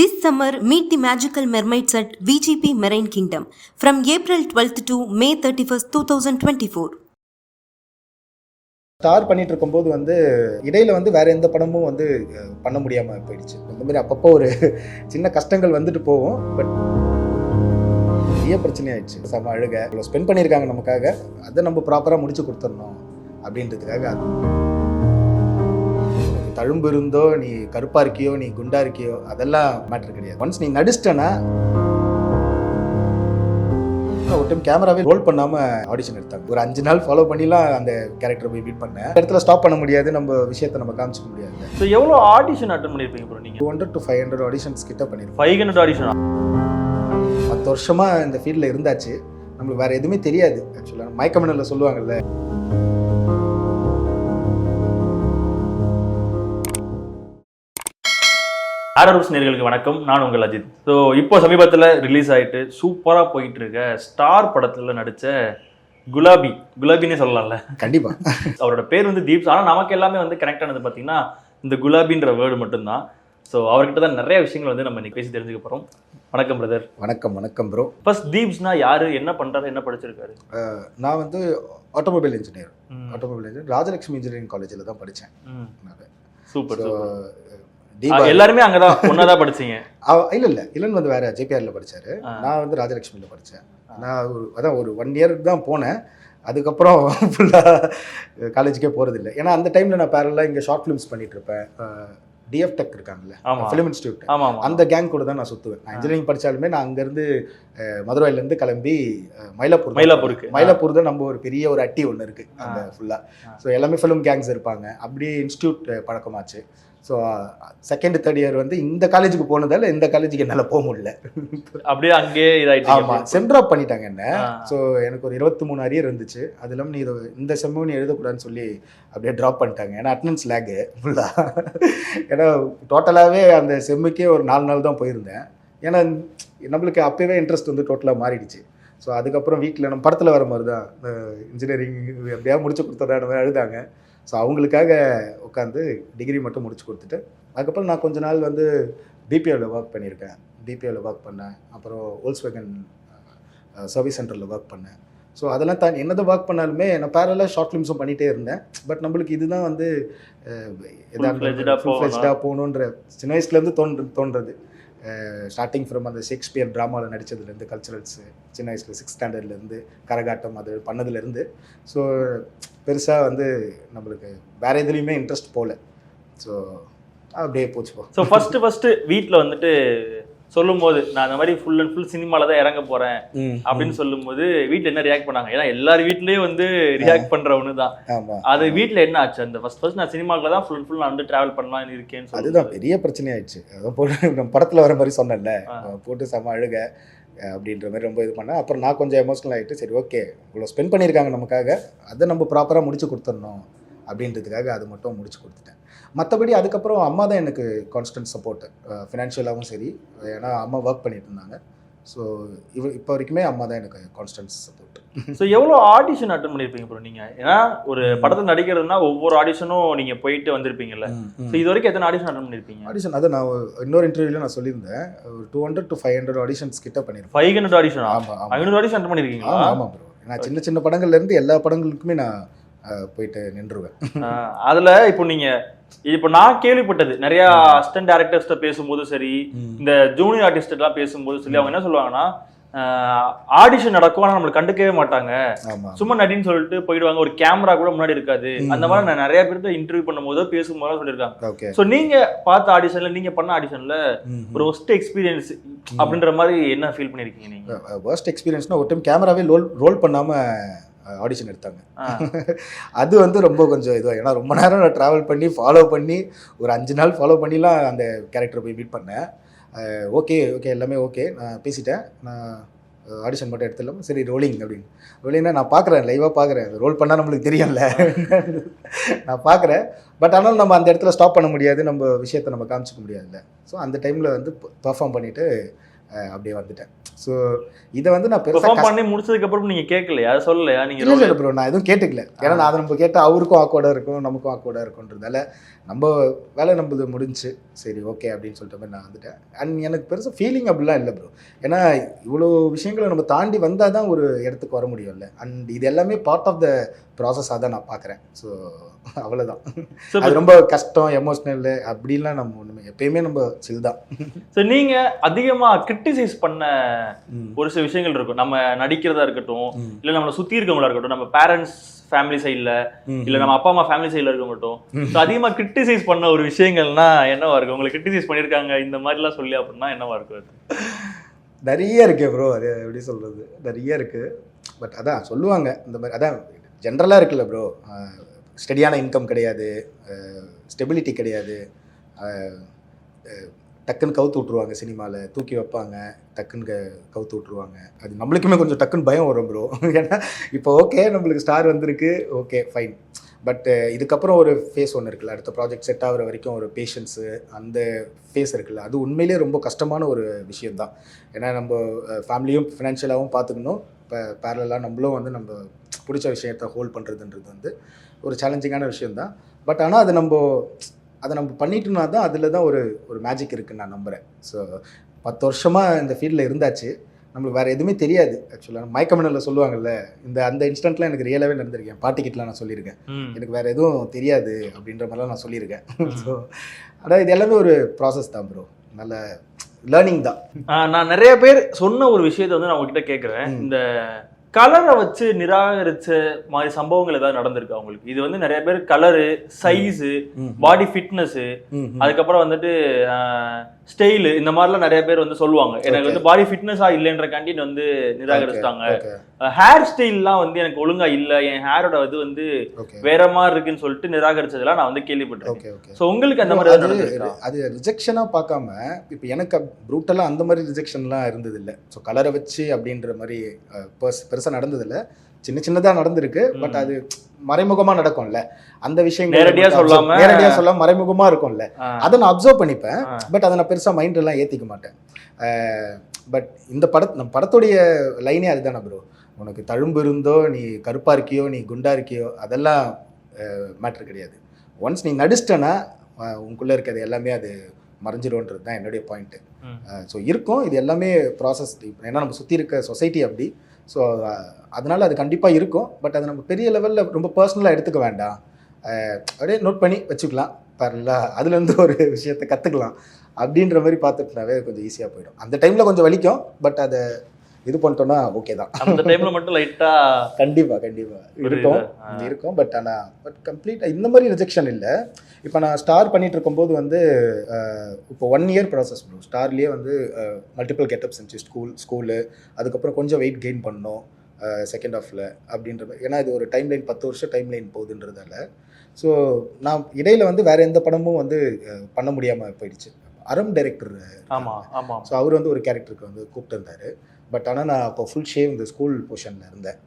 This summer, meet the magical mermaids at VGP Marine Kingdom from April 12th to May 31st, 2024. Start பண்ணிட்டு இருக்கும்போது வந்து இடையில வந்து வேற எந்த படமும் வந்து பண்ண முடியாம போயிடுச்சு. இந்த மாதிரி அப்பப்போ ஒரு சின்ன கஷ்டங்கள் வந்துட்டு போகும். பட் பெரிய பிரச்சனை ஆயிடுச்சு. செம அழுக. இவ்வளோ ஸ்பெண்ட் பண்ணியிருக்காங்க நமக்காக. அதை நம்ம ப்ராப்பராக முடிச்சு கொடுத்துடணும் அப்படின்றதுக்காக அது தழும்பு இருந்தோ நீ கருப்பா இருக்கியோ நீ குண்டா இருக்கியோ அதெல்லாம் மேட்ரு கிடையாது. ஒன்ஸ் நீ நடிச்சிட்டனா ஒரு டைம் கேமராவே ரோல் பண்ணாம ஆடிஷன் எடுத்தாங்க ஒரு அஞ்சு நாள் ஃபாலோ பண்ணிலாம் அந்த கேரக்டர் போய் மீட் பண்ணேன். இடத்துல ஸ்டாப் பண்ண முடியாது நம்ம விஷயத்தை நம்ம காமிச்சிக்க முடியாது. ஸோ எவ்வளோ ஆடிஷன் அட்டன் பண்ணியிருப்பீங்க ப்ரோ நீங்கள் two hundred to five hundred auditions கிட்ட பண்ணியிருப்போம் ஃபைவ் ஹண்ட்ரட் ஆடிஷனா பத்து வருஷமா இந்த ஃபீல்டில் இருந்தாச்சு. நம்மளுக்கு வேற எதுவுமே தெரியாது ஆக்சுவலாக மயக்கமனில் சொல்லுவாங்கல்ல. ஆடர்ஸ் நேர்களுக்கு வணக்கம். நான் உங்கள் அஜித். ஸோ இப்போ சமீபத்தில் ரிலீஸ் ஆயிட்டு சூப்பராக போயிட்டு இருக்க ஸ்டார் படத்தில் நடித்த குலாபி. குலாபின்னே சொல்லலாம்ல. கண்டிப்பா. அவரோட பேர் வந்து தீப்ஸ். ஆனால் நமக்கு எல்லாமே வந்து கனெக்ட் ஆனது பார்த்தீங்கன்னா இந்த குலாபின்ற வேர்டு மட்டும்தான். ஸோ அவர்கிட்ட தான் நிறைய விஷயங்கள் வந்து நம்ம இன்னைக்கு பேசி தெரிஞ்சுக்க போகிறோம் வணக்கம் பிரதர் வணக்கம் வணக்கம் ப்ரோ ஃபர்ஸ்ட் தீப்ஸ்னா யாரு? என்ன பண்றாரு? என்ன படிச்சிருக்காரு? நான் வந்து automobile engineer automobile engineer Rajalakshmi engineering காலேஜில் தான் படித்தேன் சூப்பர் எல்லாருமே அங்கதான் ஒன்னாதான் படிச்சீங்க. இல்லை இல்லை. இளன் வந்து வேற ஜேபிஆரில் படிச்சாரு. நான் வந்து ராஜலட்சுமியில் படித்தேன் நான் ஒரு அதான் ஒரு ஒன் இயர் தான் போனேன். அதுக்கப்புறம் ஃபுல்லாக காலேஜுக்கே போகிறதில்ல ஏன்னா அந்த டைமில் நான் பேரலாக இங்கே ஷார்ட் ஃபிலிம்ஸ் பண்ணிட்டு இருப்பேன். டிஎஃப் டெக் இருக்காங்கல்ல. ஃபிலிம் இன்ஸ்டியூட் அந்த கேங் கூட தான் நான் சுற்றுவேன் நான் இன்ஜினியரிங் படித்தாலுமே நான் அங்கேருந்து மதுரையிலேருந்து கிளம்பி மயிலாப்பூர் மயிலாப்பூருக்கு. மயிலாப்பூர் தான் நம்ம ஒரு பெரிய ஒரு அட்டி ஒன்று இருக்குது அந்த. ஃபுல்லாக. ஸோ எல்லாமே ஃபிலிம் கேங்ஸ் இருப்பாங்க. அப்படியே இன்ஸ்டியூட் பழக்கமாச்சு. ஸோ செகண்ட் தேர்ட் இயர் வந்து இந்த காலேஜுக்கு போனதால இந்த காலேஜுக்கு என்னால் போக முடியல. அப்படியே அங்கேயே ஆமா இதாயிட்டீங்க செம் ட்ராப் பண்ணிட்டாங்க என்ன. ஸோ எனக்கு ஒரு இருபத்தி மூணு அரியர் இருந்துச்சு. அது இல்லாமல் நீ இதை இந்த செம்மு நீ எழுதக்கூடாதுன்னு சொல்லி அப்படியே ட்ராப் பண்ணிட்டாங்க. ஏன்னா அட்டனன்ஸ் லேகு ஃபுல்லாக ஏன்னா டோட்டலாகவே அந்த செம்முக்கே ஒரு நாலு நாள் தான் போயிருந்தேன். ஏன்னா நம்மளுக்கு அப்போவே இன்ட்ரெஸ்ட் வந்து டோட்டலாக மாறிடுச்சு. ஸோ அதுக்கப்புறம் வீட்டில் நம்ம படத்தில் வர மாதிரி தான் இன்ஜினியரிங் எப்படியா முடிச்சு கொடுத்ததா மாதிரி அழுதாங்க. ஸோ அவங்களுக்காக உட்காந்து டிகிரி மட்டும் முடிச்சு கொடுத்துட்டு அதுக்கப்புறம் நான் கொஞ்ச நாள் வந்து பிபிஓவில் ஒர்க் பண்ணியிருக்கேன். பிபிஓவில் ஒர்க் பண்ணேன். அப்புறம் ஓல்ஸ்வேகன் சர்வீஸ் சென்டரில் ஒர்க் பண்ணேன். ஸோ அதெல்லாம் தான் என்னதான் ஒர்க் பண்ணாலுமே நான் பேரலாக ஷார்ட் ஃபிலிம்ஸும் பண்ணிகிட்டே இருந்தேன். பட் நம்மளுக்கு இதுதான் வந்து ஃபுல் போகணுன்ற சின்ன வயசுலேருந்து தோன்று தோன்றது. ஸ்டார்டிங் ஃப்ரம் அந்த ஷேக்ஸ்பியர் ட்ராமாவில் நடித்ததுலேருந்து கல்ச்சுரல்ஸு சின்ன வயசில் சிக்ஸ் ஸ்டாண்டர்ட்லேருந்து கரகாட்டம் அது பண்ணதுலேருந்து ஸோ பெருசாக வந்து நம்மளுக்கு வேறு எதுலேயுமே இன்ட்ரெஸ்ட் போகல ஸோ அப்படியே போச்சு ஸோ ஃபஸ்ட்டு ஃபஸ்ட்டு வீட்டில் வந்துட்டு சொல்லும்போது நான் அந்த மாதிரி ஃபுல் அண்ட் ஃபுல் சினிமால தான் இறங்க போறேன். அப்படின்னு சொல்லும்போது வீட்ல என்ன ரியாக்ட் பண்ணாங்க? ஏன்னா எல்லார் வீட்லயும் வந்து ரியாக்ட் பண்ற ஒன்று தான். ஆமாம் அது வீட்ல என்ன ஆச்சு? அந்த ஃபர்ஸ்ட் ஃபர்ஸ்ட் நான் சினிமாக்குள்ள தான் ஃபுல் அண்ட் ஃபுல் நான் வந்து டிராவல் பண்ணலாம் இருக்கேன்னு சொல்லி அதுதான் பெரிய பிரச்சனை ஆயிடுச்சு அதான் போட்டு நம்ம படத்தில் வர மாதிரி சொன்னேன்ல. போட்டு செம அழுக அப்படின்ற மாதிரி ரொம்ப இது பண்ணேன். அப்புறம் நான் கொஞ்சம் எமோஷனல் ஆகிட்டு சரி ஓகே இவ்வளோ ஸ்பெண்ட் பண்ணியிருக்காங்க நமக்காக. அதை நம்ம ப்ராப்பராக முடிச்சு கொடுத்துடணும் அப்படின்றதுக்காக அது மட்டும் முடிச்சு கொடுத்துட்டேன். மற்றபடி அதுக்கப்புறம் அம்மா தான் எனக்கு கான்ஸ்டன்ட் சப்போர்ட் ஃபினான்ஷியலாகவும் சரி. ஏன்னா அம்மா ஒர்க் பண்ணிட்டு இருந்தாங்க. ஸோ இவ இப்போ வரைக்குமே அம்மா தான் எனக்கு கான்ஸ்டன்ட் சப்போர்ட் ஸோ எவ்வளோ ஆடிஷன் அட்டன் பண்ணியிருப்பீங்க ப்ரோ நீங்க? ஏன்னா ஒரு படத்தில் நடிக்கிறதுனா ஒவ்வொரு ஆடிஷனும் நீங்க போயிட்டு வந்திருப்பீங்கல்ல. ஸோ இது வரைக்கும் எத்தனை ஆடிஷன் அட்டன் பண்ணியிருப்பீங்க ஆடிஷன் அதை நான் இன்னொரு இன்டர்வியூவில் நான் சொல்லியிருந்தேன். ஒரு two hundred to five hundred auditions கிட்ட பண்ணியிருப்பேன் ஃபைவ் ஹண்ட்ரட் ஆடிஷன் ஆமாம் ஆமாம் ஐநூறு ஆடிஷன் அட்டன் பண்ணியிருக்கீங்களா ஆமா ஆமா ப்ரோ நான் சின்ன சின்ன படங்கள்ல இருந்து எல்லா படங்களுக்குமே நான் போயிட்டு நின்றுவேன். அதுல இப்போ நீங்க இப்போ நான் கேள்விப்பட்டது. நிறைய அசிஸ்டன்ட் டேரக்டர்ஸ்ட்ட பேசும்போது சரி இந்த ஜூனியர் ஆர்டிஸ்ட் எல்லாம் பேசும்போது சொல்லி அவங்க என்ன சொல்லுவாங்கன்னா ஆடிஷன் நடக்கும் ஆனா நம்மளை கண்டுக்கவே மாட்டாங்க. சும்மா நடின்னு சொல்லிட்டு போயிடுவாங்க. ஒரு கேமரா கூட முன்னாடி இருக்காது. அந்த மாதிரி நான் நிறைய பேர்த்த இன்டர்வியூ பண்ணும்போதோ பேசும்போதோ சொல்லியிருக்காங்க. சோ நீங்க பார்த்த ஆடிஷன்ல நீங்க பண்ண ஆடிஷன்ல ஒரு ஒஸ்ட் எக்ஸ்பீரியன்ஸ் அப்படின்ற மாதிரி என்ன ஃபீல் பண்ணிருக்கீங்க நீங்க? worst எக்ஸ்பீரியன்ஸ்னா ஒரு டைம் கேமராவே ரோல் ரோல் பண்ணாம ஆடிஷன் எடுத்தாங்க. அது வந்து ரொம்ப கொஞ்சம் இதுவாக ஏன்னா ரொம்ப நேரம் நான் ட்ராவல் பண்ணி ஃபாலோ பண்ணி ஒரு அஞ்சு நாள் ஃபாலோ பண்ணிலாம் அந்த கேரக்டரை போய் மீட் பண்ணேன். ஓகே ஓகே எல்லாமே ஓகே நான் பேசிட்டேன். நான் ஆடிஷன் மட்டும் எடுத்துடலாம்? சரி ரோலிங் அப்படின்னு. ரோலிங்னா நான் பார்க்குறேன் லைவாக பார்க்குறேன் ரோல் பண்ணால் நம்மளுக்கு தெரியும்ல. நான் பார்க்குறேன் பட் ஆனாலும் நம்ம அந்த இடத்துல ஸ்டாப் பண்ண முடியாது. நம்ம விஷயத்தை நம்ம காமிச்சிக்க முடியாதுல்ல. ஸோ அந்த டைமில் வந்து பர்ஃபார்ம் பண்ணிவிட்டு அப்படியே வந்துட்டேன். ஸோ இதை வந்து நான் பெருசாக பண்ணி முடிச்சதுக்கு அப்புறம் நீங்க கேட்கலையா? சொல்லலையா? நீங்க இல்லை இல்லை ப்ரோ நான் எதுவும் கேட்டுக்கல. ஏன்னா நான் அதை நம்ம கேட்டால் அவருக்கும் ஆக்வர்டாக இருக்கும் நமக்கும் ஆக்வர்டாக இருக்கும்ன்றதால நம்ம வேலை நம்மளது முடிஞ்சு சரி ஓகே அப்படின்னு சொல்லிட்ட மாதிரி நான் வந்துட்டேன். அண்ட் எனக்கு பெருசாக ஃபீலிங் அப்படிலாம் இல்லை ப்ரோ ஏன்னா இவ்வளோ விஷயங்களை நம்ம தாண்டி வந்தால் தான் ஒரு இடத்துக்கு வர முடியும்ல. அண்ட் இது எல்லாமே பார்ட் ஆஃப் த ப்ராசஸாக தான் நான் பார்க்குறேன் ஸோ அவ்வளோதான் அது ரொம்ப கஷ்டம் எமோஷ்னல் அப்படிலாம் நம்ம ஒன்றுமே எப்பயுமே நம்ம சில் தான். So நீங்க அதிகமா கிரிட்டிசைஸ் பண்ண ஒரு சில விஷயங்கள் இருக்கும். நம்ம நடிக்கிறதா இருக்கட்டும். இல்ல நம்மள சுத்தி இருக்கவங்களா இருக்கட்டும் நம்ம பேரண்ட்ஸ் ஃபேமிலி சைடுல. இல்ல நம்ம அப்பா அம்மா ஃபேமிலி சைடுல இருக்கட்டும் So, அதிகமா கிரிட்டிசைஸ் பண்ண ஒரு விஷயங்கள்னா என்னவா இருக்கு உங்களை கிரிட்டிசைஸ் பண்ணிருக்காங்க இந்த மாதிரி எல்லாம் சொல்லி அப்படின்னா என்னவா இருக்கு அது? நிறைய இருக்கு ப்ரோ அது எப்படி சொல்கிறது நிறைய இருக்கு. பட் அதான் சொல்லுவாங்க. இந்த மாதிரி அதான் ஜென்ரலாக இருக்குல்ல ப்ரோ ஸ்டெடியான இன்கம் கிடையாது. ஸ்டெபிலிட்டி கிடையாது. டக்குன்னு கவுத்து விட்ருவாங்க சினிமாவில் தூக்கி வைப்பாங்க டக்குன்னு க- கவுத்து விட்ருவாங்க அது நம்மளுக்குமே கொஞ்சம் டக்குன்னு பயம் வரும் ப்ரோ ஏன்னா இப்போ ஓகே நம்மளுக்கு ஸ்டார் வந்திருக்கு. ஓகே ஃபைன் பட் இதுக்கப்புறம் ஒரு ஃபேஸ் ஒன்று இருக்குல்ல. அடுத்த ப்ராஜெக்ட் செட் ஆகுற வரைக்கும் ஒரு பேஷன்ஸு அந்த ஃபேஸ் இருக்குல்ல. அது உண்மையிலேயே ரொம்ப கஷ்டமான ஒரு விஷயம்தான். ஏன்னா நம்ம ஃபேமிலியும் ஃபினான்ஷியலாகவும் பார்த்துக்கணும். இப்போ பேரலாக நம்மளும் வந்து நம்ம பிடிச்ச விஷயத்த ஹோல்ட் பண்ணுறதுன்றது வந்து ஒரு சேலஞ்சிங்கான விஷயம்தான். பட் ஆனால் அது நம்ம அதை நம்ம பண்ணிட்டோம்னா தான் அதில் தான் ஒரு ஒரு மேஜிக் இருக்குன்னு நான் நம்புகிறேன் ஸோ பத்து வருஷமாக இந்த ஃபீல்டில் இருந்தாச்சு. நம்மளுக்கு வேறு எதுவுமே தெரியாது. ஆக்சுவலாக மயக்கமனில் சொல்லுவாங்கல்ல இந்த அந்த இன்ஸ்டன்ட்லாம் எனக்கு ரியலாகவே நடந்திருக்கேன் பாட்டிக்கிட்டலாம் நான் சொல்லியிருக்கேன். எனக்கு வேறு எதுவும் தெரியாது அப்படின்ற மாதிரிலாம் நான் சொல்லியிருக்கேன். ஸோ அதான் இது எல்லாமே ஒரு ப்ராசஸ் தான் ப்ரோ நல்ல லேர்னிங் தான். நான் நிறைய பேர் சொன்ன ஒரு விஷயத்தை வந்து நான் உங்ககிட்ட கேட்குறேன். இந்த கலரை வச்சு நிராகரிச்ச மாதிரி சம்பவங்கள் ஏதாவது நடந்திருக்கு அவங்களுக்கு இது வந்து நிறைய பேர் கலரு சைஸு பாடி ஃபிட்னஸ் அதுக்கப்புறம் வந்துட்டு ஸ்டைலு இந்த மாதிரிலாம் நிறைய பேர் வந்து சொல்லுவாங்க. எனக்கு வந்து பாடி ஃபிட்னஸா இல்லைன்ற கேண்டீன் வந்து நிராகரிச்சிட்டாங்க. ஹேர் ஸ்டைல்லாம் வந்து எனக்கு ஒழுங்கா இல்ல. என் ஹேரோட இது வந்து வேற மாதிரி இருக்குன்னு சொல்லிட்டு நிராகரிச்சதெல்லாம் நான் வந்து கேள்விப்பட்டிருக்கேன். சோ உங்களுக்கு அந்த மாதிரி அது ரிஜெக்ஷனாக பார்க்காம இப்போ எனக்கு ப்ரூட்டலாக அந்த மாதிரி ரிஜெக்ஷன்லாம் இருந்தது இல்லை ஸோ கலரை வச்சு அப்படின்ற மாதிரி பெருசு பெருசாக நடந்ததில்ல. சின்ன சின்னதாக நடந்திருக்கு பட் அது மறைமுகமாக நடக்கும்ல. அந்த விஷயங்கள் நேரடியா சொல்லாம- நேரடியாக சொல்லாம மறைமுகமாக இருக்கும்ல. அதை நான் அப்சர்வ் பண்ணிப்பேன். பட் அதை நான் பெருசாக மைண்டெல்லாம் ஏற்றிக்க மாட்டேன். பட் இந்த பட நம்ம படத்துடைய லைனே அதுதானே ப்ரோ உனக்கு தழும்பு இருந்தோ நீ கருப்பாக இருக்கியோ நீ குண்டா இருக்கியோ அதெல்லாம் மேட்ரு கிடையாது. ஒன்ஸ் நீ நடிச்சிட்டனா உனக்குள்ளே இருக்கிறது எல்லாமே அது மறைஞ்சிரும்ன்றது தான் என்னுடைய பாயிண்ட்டு. ஸோ இருக்கும் இது எல்லாமே ப்ராசஸ் ஏன்னா நம்ம சுற்றி இருக்க சொசைட்டி அப்படி ஸோ அதனால் அது கண்டிப்பாக இருக்கும். பட் அதை நம்ம பெரிய லெவலில் ரொம்ப பர்சனலாக எடுத்துக்க வேண்டாம். அப்படியே நோட் பண்ணி வச்சுக்கலாம். பரல அதுலேருந்து ஒரு விஷயத்தை கற்றுக்கலாம் அப்படின்ற மாதிரி பார்த்துட்டுனாவே கொஞ்சம் ஈஸியாக போயிடும். அந்த டைமில் கொஞ்சம் வலிக்கும். பட் அதை இது பண்ணிட்டோம்னா ஓகே தான். அந்த டைம்ல மட்டும் லைட்டா கண்டிப்பாக கண்டிப்பாக. இருக்கும். இருக்கும் பட் ஆனால் பட் கம்ப்ளீட்டாக இந்த மாதிரி ரிஜெக்ஷன் இல்லை. இப்போ நான் ஸ்டார் பண்ணிட்டு இருக்கும்போது வந்து இப்போ ஒன் இயர் ப்ராசஸ் ப்ரோ ஸ்டார்லேயே வந்து மல்டிபிள் கெட்டப்ஸ் இருந்துச்சு. ஸ்கூல் ஸ்கூலு அதுக்கப்புறம் கொஞ்சம் வெயிட் கெயின் பண்ணோம் செகண்ட் ஹாஃபில் அப்படின்ற ஏன்னா இது ஒரு டைம் லைன் பத்து வருஷம் டைம் லைன் போகுதுன்றதால. ஸோ நான் இடையில வந்து வேற எந்த படமும் வந்து பண்ண முடியாமல் போயிடுச்சு. அறம் டைரக்டர் ஆமா ஆமா. ஸோ அவர் வந்து ஒரு கேரக்டருக்கு வந்து கூப்பிட்டு இருந்தார் பட் ஆனால் நான் அப்போ ஃபுல் ஷேவ் இந்த ஸ்கூல் போர்ஷனில் இருந்தேன்.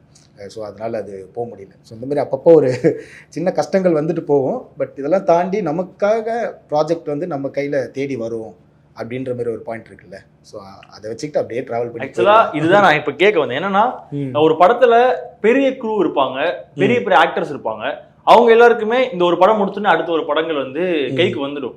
ஸோ அதனால் அது போக முடியல. ஸோ இந்த மாதிரி அப்பப்போ ஒரு சின்ன கஷ்டங்கள் வந்துட்டு போகும். பட் இதெல்லாம் தாண்டி நமக்காக ப்ராஜெக்ட் வந்து நம்ம கையில் தேடி வரும் அப்படின்ற மாதிரி ஒரு பாயிண்ட் இருக்குல்ல. ஸோ அதை வச்சுக்கிட்டு அப்படியே ட்ராவல் பண்ணி ஆக்சுவலா இதுதான் நான் இப்ப கேட்க வந்தேன். என்னன்னா. ஒரு படத்துல பெரிய க்ரூ இருப்பாங்க பெரிய பெரிய ஆக்டர்ஸ் இருப்பாங்க. அவங்க எல்லாருக்குமே இந்த ஒரு படம் முடிச்சுன்னு அடுத்த ஒரு படங்கள் வந்து கைக்கு வந்துடும்.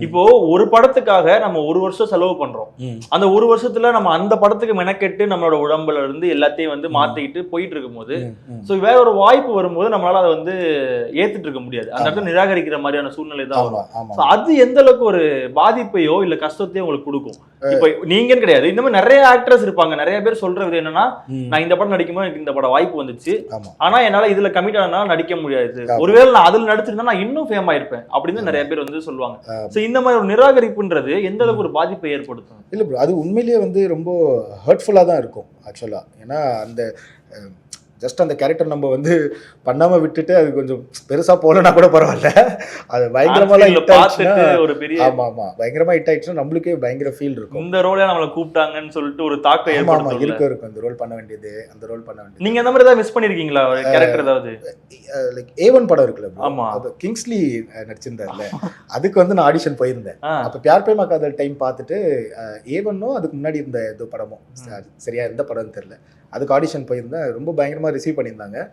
இப்போ ஒரு படத்துக்காக நம்ம ஒரு வருஷம் செலவு பண்றோம். அந்த ஒரு வருஷத்துல நம்ம அந்த படத்துக்கு மெனக்கெட்டு நம்மளோட உடம்புல இருந்து எல்லாத்தையும் வந்து மாத்திக்கிட்டு போயிட்டு இருக்கும்போது ம், ம். சோ வேற ஒரு வாய்ப்பு வரும்போது நம்மளால அதை வந்து ஏத்துட்டு இருக்க முடியாது. அந்த இடத்துல நிராகரிக்கிற மாதிரியான சூழ்நிலை தான் வரும். So, அது எந்த அளவுக்கு ஒரு பாதிப்பையோ இல்ல கஷ்டத்தையோ உங்களுக்கு கொடுக்கும். இப்போ நீங்கன்னு கிடையாது. இந்த மாதிரி நிறைய ஆக்டர்ஸ் இருப்பாங்க. நிறைய பேர் சொல்ற விதம் என்னன்னா. நான் இந்த படம் நடிக்கும்போது எனக்கு இந்த படம் வாய்ப்பு வந்துச்சு. ஆனா என்னால இதுல கமிட் ஆனனால நடிக்க முடியாது. ஒருவேளை நான் அதுல நடிச்சிருந்தா நான் இன்னும் ஃபேம் ஆயிருப்பேன் அப்படின்னு நிறைய பேர் வந்து சொல்லுவாங்க. சோ இந்த மாதிரி ஒரு நிராகரிப்புன்றது எந்த அளவுக்கு ஒரு பாதிப்பை ஏற்படுத்தும்? இல்லை ப்ரோ அது உண்மையிலேயே வந்து ரொம்ப ஹர்ட்ஃபுல்லாக தான் இருக்கும் ஆக்சுவலாக ஏன்னா அந்த ஜஸ்ட் அந்த கேரக்டர் நம்ம வந்து பண்ணாம விட்டுட்டு அது கொஞ்சம் பெருசா போகலன்னா கூட பரவாயில்ல. அது ஆன்ஸ்கிரீன்ல ஹிட் ஆயிடுச்சுன்னா ஒரு பெரிய ஆமா ஆமா பயங்கரமா ஹிட் ஆயிடுச்சுன்னா நம்மளுக்கே பயங்கர ஃபீல் இருக்கும். இந்த ரோல நம்மள கூப்பிட்டாங்கன்னு சொல்லிட்டு ஒரு தாக்கம் ஆமா ஆமா ஏற்படுத்தும் இருக்கும் இருக்கும். இந்த ரோல் பண்ண வேண்டியது அந்த ரோல் பண்ண வேண்டியது. நீங்க அந்த மாதிரி ஏதாவது மிஸ் பண்ணிருக்கீங்களா? ஒரு கேரக்டர் ஏதாவது? லைக் ஏவன் படம் இருக்குல்ல? ஆமா. அது கிங்ஸ்லி நடிச்சிருந்தார்ல அதுக்கு வந்து நான் ஆடிஷன் போயிருந்தேன். அப்ப பியார் பிரேமா காதல் டைம் பார்த்துட்டு ஏவனும் அதுக்கு முன்னாடி இருந்த ஏதோ படமும் சரியா எந்த படம்னு தெரியல. அதுக்கு ஆடிஷன் போயிருந்தேன். ரொம்ப பயங்கரமா ரிசீவ் பண்ணியிருந்தாங்க.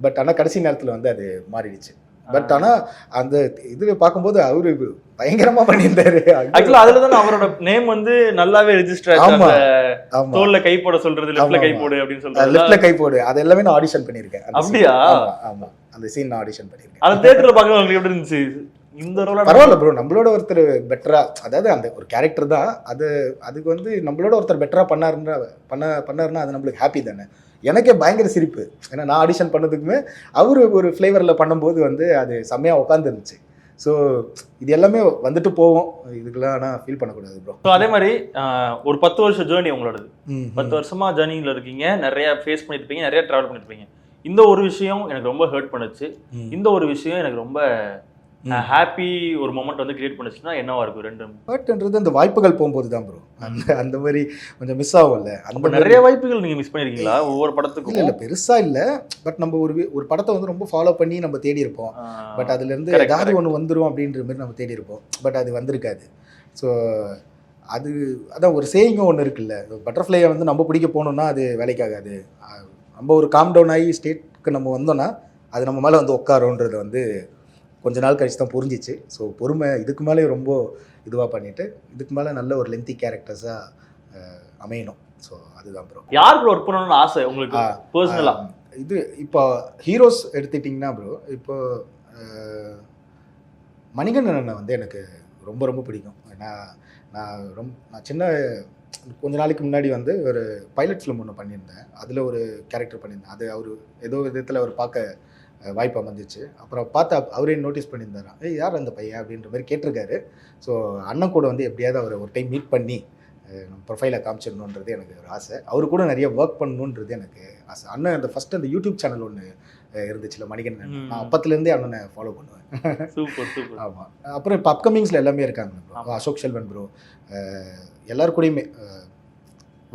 பட் ஆனா கடைசி நேரத்துல வந்து அது மாறிடுச்சு. பட் ஆனா அந்த இதுல பார்க்கும்போது அவரு பயங்கரமா பண்ணியிருந்தாரு. ஆக்சுவலா அதுல தான் அவரோட நேம் வந்து நல்லாவே ரெஜிஸ்டர் ஆச்சு. ஆமா. அந்த ஆமா. தோல்ல கை போட சொல்றது லெஃப்ட்ல கை. போடு அப்படின்னு சொல்றது. லெஃப்ட்ல கை போடு. அது எல்லாமே நான் ஆடிஷன் பண்ணியிருக்கேன். scene. அப்படியா? ஆமா, ஆமா. அந்த சீன் நான் ஆடிஷன் பண்ணியிருக்கேன். அந்த தியேட்டர்ல பார்க்க உங்களுக்கு எப்படி இருந்துச்சு? இந்த ரோல பரவாயில்ல ப்ரோ நம்மளோட ஒருத்தர் பெட்டரா அதாவது அந்த ஒரு கேரக்டர் தான் அது அதுக்கு வந்து நம்மளோட ஒருத்தர் பெட்டரா பண்ணாருன்னா பண்ண பண்ணாருன்னா அது நம்மளுக்கு ஹாப்பி தானே. எனக்கே பயங்கர சிரிப்பு. ஏன்னா நான் ஆடிஷன் பண்ணதுக்குமே அவர் ஒரு ஃப்ளேவரில் பண்ணும்போது வந்து அது செம்மையாக உட்காந்துருந்துச்சு ஸோ இது எல்லாமே வந்துட்டு போவோம் இதுக்கெல்லாம் ஆனால் ஃபீல் பண்ணக்கூடாது ப்ரோ ஸோ அதே மாதிரி ஒரு பத்து வருஷம் ஜேர்னி உங்களோடது. பத்து வருஷமா ஜேர்னியில் இருக்கீங்க நிறைய ஃபேஸ் பண்ணிருப்பீங்க நிறைய டிராவல் பண்ணிருப்பீங்க இந்த ஒரு விஷயம் எனக்கு ரொம்ப ஹர்ட் பண்ணுச்சு. இந்த ஒரு விஷயம் எனக்கு ரொம்ப ஹாப்பி ஒரு மொமெண்ட் வந்து கிரியேட் பண்ணுச்சுன்னா என்னவா இருக்கும்? ரெண்டு பட்ன்றது அந்த வாய்ப்புகள் போகும்போது தான் ப்ரோ அந்த அந்த மாதிரி கொஞ்சம் மிஸ் ஆகும்ல. அந்த நிறைய வாய்ப்புகள் நீங்க மிஸ் பண்ணிருக்கீங்களா? ஒவ்வொரு படத்துக்கும்? இல்லை இல்லை பெருசாக இல்லை. பட் நம்ம ஒரு ஒரு படத்தை வந்து ரொம்ப ஃபாலோ பண்ணி நம்ம தேடி இருப்போம் பட் அதுல இருந்து correct, ஏதாவது. ஒன்று வந்துரும் அப்படின்ற மாதிரி நம்ம தேடி இருப்போம் பட் அது வந்திருக்காது. ஸோ அது அதான் ஒரு சேயிங்கும் ஒன்று இருக்குல்ல. பட்டர்ஃப்ளையை வந்து நம்ம பிடிக்க போகணும்னா அது வேலைக்காகாது. நம்ம ஒரு காம் டவுன் ஆகி ஸ்டேட்க்கு நம்ம வந்தோம்னா அது நம்ம மேலே வந்து உட்காரோன்றது வந்து கொஞ்ச நாள் கழிச்சு தான் புரிஞ்சிச்சு. ஸோ பொறுமை இதுக்கு மேலே ரொம்ப இதுவாக பண்ணிட்டு இதுக்கு மேலே நல்ல ஒரு லென்த்தி கேரக்டர்ஸாக அமையணும். ஸோ அதுதான் ப்ரோ யார் ஒர்க் பண்ணணும்னு ஆசை உங்களுக்கு? ஆ, பர்சனலா ஆ, இது இப்போ ஹீரோஸ் எடுத்துட்டிங்கன்னா ப்ரோ இப்போ மணிகண்டன் அண்ணன் வந்து எனக்கு ரொம்ப ரொம்ப பிடிக்கும். ஏன்னா நான் ரொம்ப நான் சின்ன கொஞ்ச நாளைக்கு முன்னாடி வந்து ஒரு பைலட் ஃபிலிம் ஒன்று பண்ணியிருந்தேன். அதில் ஒரு கேரக்டர் பண்ணியிருந்தேன். அது அவர் ஏதோ விதத்தில் அவர் பார்க்க வாய்ப்பு அமைஞ்சிச்சு அப்புறம் பார்த்து அவரே நோட்டீஸ் பண்ணியிருந்தாராம் ஏய் யார் அந்த பையன்? அப்படின்ற மாதிரி கேட்டிருக்காரு. ஸோ அண்ணன் கூட வந்து எப்படியாவது அவரை ஒரு டைம் மீட் பண்ணி நம்ம ப்ரொஃபைலை காமிச்சிடணுன்றது எனக்கு ஒரு ஆசை. அவர் கூட நிறைய ஒர்க் பண்ணணுன்றது எனக்கு ஆசை. அண்ணன் அந்த ஃபர்ஸ்ட் அந்த யூடியூப் சேனல் ஒன்று இருந்துச்சுல மணிகண்டன். நான் அப்பத்துலேருந்தே அண்ணனை ஃபாலோ பண்ணுவேன். Super super. ஆமாம் அப்புறம் இப்போ அப்கமிங்ஸில் எல்லாமே இருக்காங்க ப்ரோ அசோக் செல்வன் ப்ரோ எல்லாரு கூடயுமே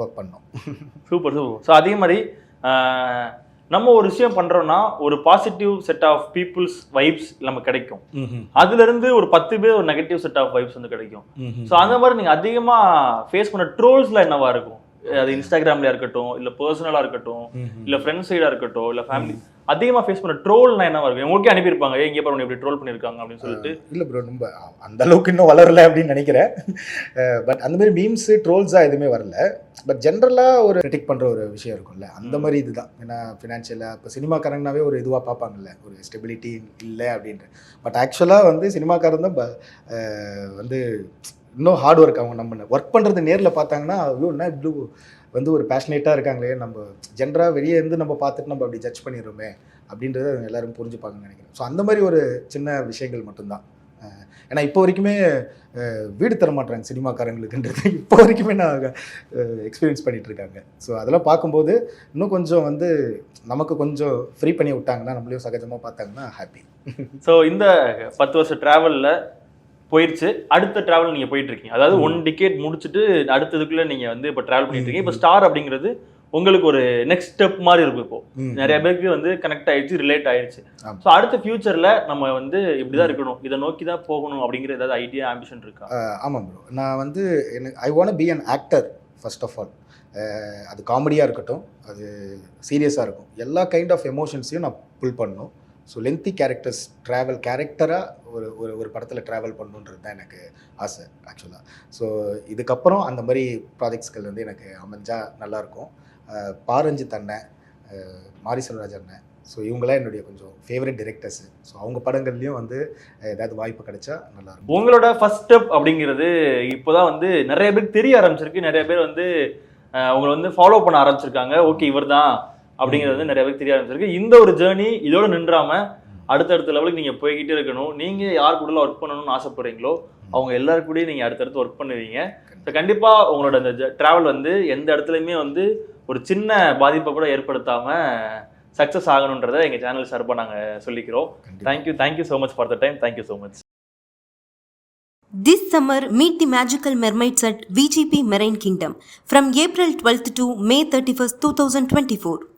ஒர்க் பண்ணோம். Super super. ஸோ அதே மாதிரி நம்ம ஒரு விஷயம் பண்றோம்னா ஒரு positive set of peoples vibes நமக்கு கிடைக்கும். அதுல இருந்து ஒரு பத்து பேர் ஒரு நெகட்டிவ் செட் ஆஃப் வைப்ஸ் வந்து கிடைக்கும். ஸோ அந்த மாதிரி நீங்க அதிகமா ஃபேஸ் பண்ண ட்ரோல்ஸ்ல என்னவா இருக்கும்? அது இன்ஸ்டாகிராம்ல இருக்கட்டும் இல்ல பர்சனலா இருக்கட்டும் இல்ல ஃப்ரெண்ட்ஸ் சைடா இருக்கட்டும் இல்ல ஃபேமிலி அதிகமா ஃபேஸ் பண்ண ட்ரோல்னா என்னவா இருக்கும் உங்களுக்கே அனுப்பியிருப்பாங்க. இங்கே பாருங்க இப்படி ட்ரோல் பண்ணிருக்காங்க அப்படின்னு சொல்லிட்டு. இல்லை ப்ரோ ரொம்ப அந்த அளவுக்கு இன்னும் வளரல அப்படின்னு நினைக்கிறேன். பட் அந்த மாதிரி மீம்ஸு ட்ரோல்ஸாக எதுவுமே வரல. பட் ஜென்ரலாக ஒரு கிரிட்டிக் பண்ணுற ஒரு விஷயம் இருக்கும்ல. அந்த. மாதிரி இதுதான். ஏன்னா ஃபினான்ஷியலாக இப்போ சினிமாக்காரங்கனாவே ஒரு இதுவாக பார்ப்பாங்கல்ல. ஒரு ஸ்டெபிலிட்டி இல்லை அப்படின்ட்டு பட் ஆக்சுவலாக வந்து சினிமாக்காரன் தான் வந்து இன்னும் ஹார்ட் ஒர்க் அவங்க நம்ம ஒர்க் பண்ணுறது நேரில் பார்த்தாங்கன்னா ஐயோ என்ன இப்படி வந்து ஒரு பேஷனேட்டாக இருக்காங்களே நம்ம ஜென்ரலாக வெளியே இருந்து நம்ம பார்த்துட்டு நம்ம அப்படி ஜட்ஜ் பண்ணிடுறோமே அப்படின்றத எல்லாரும் புரிஞ்சுப்பாங்கன்னு நினைக்கிறேன். ஸோ அந்த மாதிரி ஒரு சின்ன விஷயங்கள் மட்டும்தான். ஏன்னா இப்போ வரைக்குமே வீடு தரமாட்டுறாங்க சினிமாக்காரங்களுக்குன்றது. இப்போ வரைக்குமே நான் எக்ஸ்பீரியன்ஸ் பண்ணிகிட்ருக்காங்க இருக்காங்க. ஸோ அதெல்லாம் பார்க்கும்போது இன்னும் கொஞ்சம் வந்து நமக்கு கொஞ்சம் ஃப்ரீ பண்ணி விட்டாங்கன்னா நம்மளையும் சகஜமாக பார்த்தாங்கன்னா ஹாப்பி ஸோ இந்த பத்து வருஷம் ட்ராவலில் போயிருச்சு. அடுத்த டிராவல் நீங்க போயிட்டு இருக்கீங்க அதாவது. ஒன் டிக்கெட் முடிச்சுட்டு அடுத்ததுக்குள்ள நீங்க வந்து இப்போ டிராவல் பண்ணிட்டு இருக்கீங்க. இப்போ ஸ்டார் அப்படிங்கிறது உங்களுக்கு ஒரு நெக்ஸ்ட் ஸ்டெப் மாதிரி இருக்கும் இப்போ. நிறைய பேருக்கு வந்து கனெக்ட் ஆயிடுச்சு ரிலேட் ஆயிடுச்சு. ஸோ அடுத்த ஃபியூச்சர்ல நம்ம வந்து இப்படிதான் இருக்கணும். இதை நோக்கி தான் போகணும் அப்படிங்கிற ஏதாவது ஐடியா ஆம்பிஷன் இருக்கா? ஆமாம் ப்ரோ நான் வந்து எனக்கு I want be an actor first of all அது காமெடியாக இருக்கட்டும் அது சீரியஸாக இருக்கும். எல்லா கைண்ட் ஆஃப் எமோஷன்ஸையும் நான் புல் பண்ணணும் ஸோ லென்த்தி கேரக்டர்ஸ் ட்ராவல் கேரக்டராக ஒரு ஒரு ஒரு படத்தில் ட்ராவல் பண்ணணுன்றது தான் எனக்கு ஆசை ஆக்சுவலாக ஸோ இதுக்கப்புறம் அந்த மாதிரி ப்ராஜெக்ட்ஸ்கள் வந்து எனக்கு அமைஞ்சால் நல்லாயிருக்கும். அஹ் பாரஞ்சித் அண்ணன் மாரி செல்வராஜ் அண்ணன். ஸோ இவங்களாம் என்னுடைய கொஞ்சம் ஃபேவரட் டிரெக்டர்ஸ் ஸோ அவங்க படங்கள்லேயும் வந்து ஏதாவது வாய்ப்பு கிடைச்சா நல்லாயிருக்கும். உங்களோட ஃபர்ஸ்ட் ஸ்டெப் அப்படிங்கிறது இப்போதான் வந்து நிறைய பேருக்கு தெரிய ஆரம்பிச்சிருக்கு. நிறைய பேர் வந்து அவங்களை வந்து ஃபாலோ பண்ண ஆரம்பிச்சிருக்காங்க. ஓகே இவர் தான் அப்படிங்கிறது வந்து நிறைய பேருக்கு தெரிய ஆரம்பிச்சிருக்கு. இந்த ஒரு ஜேர்னி இதோட நின்றாம அடுத்தடுத்த லெவலுக்கு நீங்க போய்கிட்டே இருக்கணும். நீங்க யார் கூட ஒர்க் பண்ணணும்னு ஆசைப்படுறீங்களோ அவங்க எல்லாரு கூடயும் நீங்க அடுத்தடுத்து ஒர்க் பண்ணுவீங்க. ஸோ கண்டிப்பா உங்களோட இந்த டிராவல் வந்து எந்த இடத்துலையுமே வந்து ஒரு சின்ன பாதிப்பை கூட ஏற்படுத்தாம சக்ஸஸ் ஆகணுன்றதை எங்க சேனல் சார்பாக நாங்க சொல்லிக்கிறோம். Thank you thank you so much for the time thank you so much This summer, meet the magical mermaids at VGP Marine Kingdom from April 12th to May 31st, 2024.